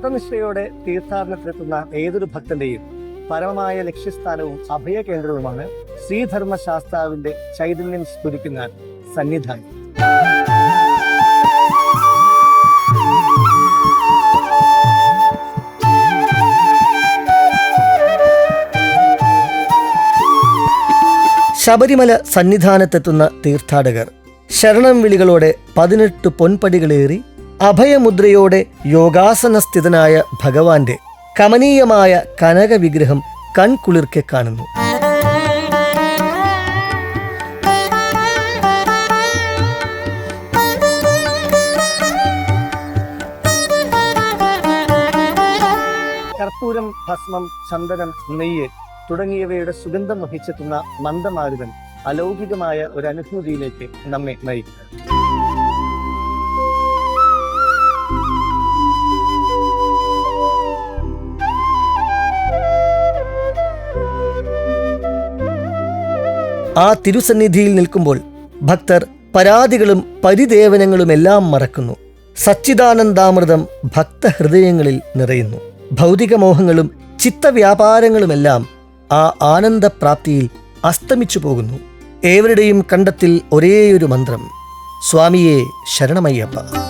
വ്രതനിഷ്ഠയോടെ തീർത്ഥാടനത്തിലെത്തുന്ന ഏതൊരു ഭക്തന്റെയും പരമമായ ലക്ഷ്യസ്ഥാനവും അഭയ കേന്ദ്രവുമാണ് ശ്രീധർമ്മശാസ്താവിന്റെ ചൈതന്യം സ്ഫുരിക്കുന്ന സന്നിധാനം. ശബരിമല സന്നിധാനത്തെത്തുന്ന തീർത്ഥാടകർ ശരണം വിളികളോടെ പതിനെട്ട് പൊൻപടികളേറി അഭയമുദ്രയോടെ യോഗാസനസ്ഥിതനായ ഭഗവാന്റെ കമനീയമായ കനകവിഗ്രഹം കൺകുളിർക്കെ കാണുന്നു. കർപ്പൂരം ഭസ്മം ചന്ദനം നെയ്യ് തുടങ്ങിയവയുടെ സുഗന്ധം വഹിച്ചെത്തുന്ന മന്ദമാരുതൻ അലൗകികമായ ഒരു അനുഭൂതിയിലേക്ക് നമ്മെ നയിക്കും ആ തിരുസന്നിധിയിൽ നിൽക്കുമ്പോൾ ഭക്തർ പരാതികളും പരിദേവനങ്ങളുമെല്ലാം മറക്കുന്നു. സച്ചിദാനന്ദാമൃതം ഭക്തഹൃദയങ്ങളിൽ നിറയുന്നു. ഭൗതികമോഹങ്ങളും ചിത്തവ്യാപാരങ്ങളുമെല്ലാം ആ ആനന്ദപ്രാപ്തിയിൽ അസ്തമിച്ചു പോകുന്നു. ഏവരുടെയും കണ്ടത്തിൽ ഒരേയൊരു മന്ത്രം. സ്വാമിയെ ശരണമയ്യപ്പ.